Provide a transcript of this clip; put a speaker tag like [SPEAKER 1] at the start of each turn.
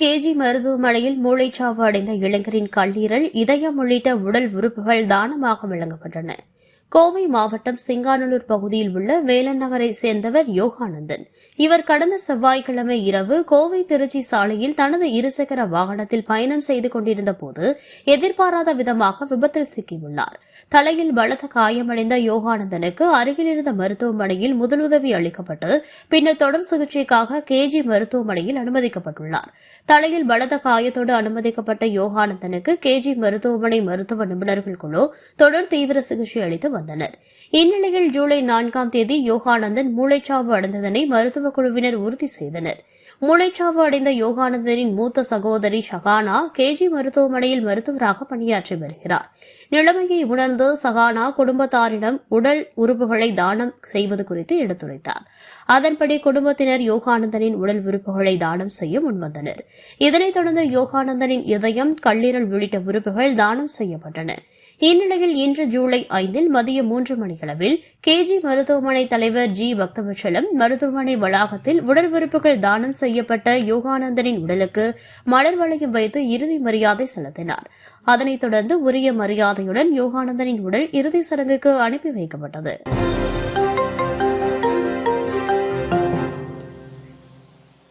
[SPEAKER 1] KG மருத்துவமனையில் மூளைச்சாவு அடைந்த இளைஞரின் கல்லீரல் இதயம் உள்ளிட்ட உடல் உறுப்புகள் தானமாக வழங்கப்பட்டன கோவை மாவட்டம் சிங்கானலூர் பகுதியில் உள்ள வேலன் நகரை சேர்ந்தவர் யோகானந்தன். இவர் கடந்த செவ்வாய்க்கிழமை இரவு கோவை திருச்சி சாலையில் தனது இருசக்கர வாகனத்தில் பயணம் செய்து கொண்டிருந்த போது எதிர்பாராத விதமாக விபத்தில் சிக்கியுள்ளார். தலையில் பலத்த காயமடைந்த யோகானந்தனுக்கு அருகிலிருந்த மருத்துவமனையில் முதலுதவி அளிக்கப்பட்டு பின்னர் தொடர் சிகிச்சைக்காக கேஜி மருத்துவமனையில் அனுமதிக்கப்பட்டுள்ளார். தலையில் பலத்த காயத்தோடு அனுமதிக்கப்பட்ட யோகானந்தனுக்கு கேஜி மருத்துவமனை மருத்துவ நிபுணர்கள் குழு தொடர் தீவிர சிகிச்சை அளித்து வந்தனர். இந்நிலையில் ஜூலை நான்காம் தேதி யோகானந்தன் மூளைச்சாவு அடைந்ததனை மருத்துவக் குழுவினர் உறுதி செய்தனர். மூளைச்சாவு அடைந்த யோகானந்தனின் மூத்த சகோதரி ஷகானா கேஜி மருத்துவமனையில் மருத்துவராக பணியாற்றி வருகிறார். நிலைமையை உணர்ந்து சகானா குடும்பத்தாரிடம் உடல் உறுப்புகளை தானம் செய்வது குறித்து எடுத்துரைத்தார். அதன்படி குடும்பத்தினர் யோகானந்தனின் உடல் உறுப்புகளை தானம் செய்ய முன்வந்தனர். இதனைத் தொடர்ந்து யோகானந்தனின் இதயம் கல்லீரல் உள்ளிட்ட உறுப்புகள் தானம் செய்யப்பட்டன. இந்நிலையில் இன்று ஜூலை ஐந்தில் மதியம் மூன்று மணியளவில் கேஜி மருத்துவமனை தலைவர் ஜி. பக்தவச்சலம் மருத்துவமனை வளாகத்தில் உடல் உறுப்புகள் தானம் செய்யப்பட்ட யோகானந்தனின் உடலுக்கு மலர் வளையம் வைத்து இறுதி மரியாதை செலுத்தினார். அதனைத் தொடர்ந்து உரிய மரியாதையுடன் யோகானந்தனின் உடல் இறுதி சடங்குக்கு அனுப்பி வைக்கப்பட்டது.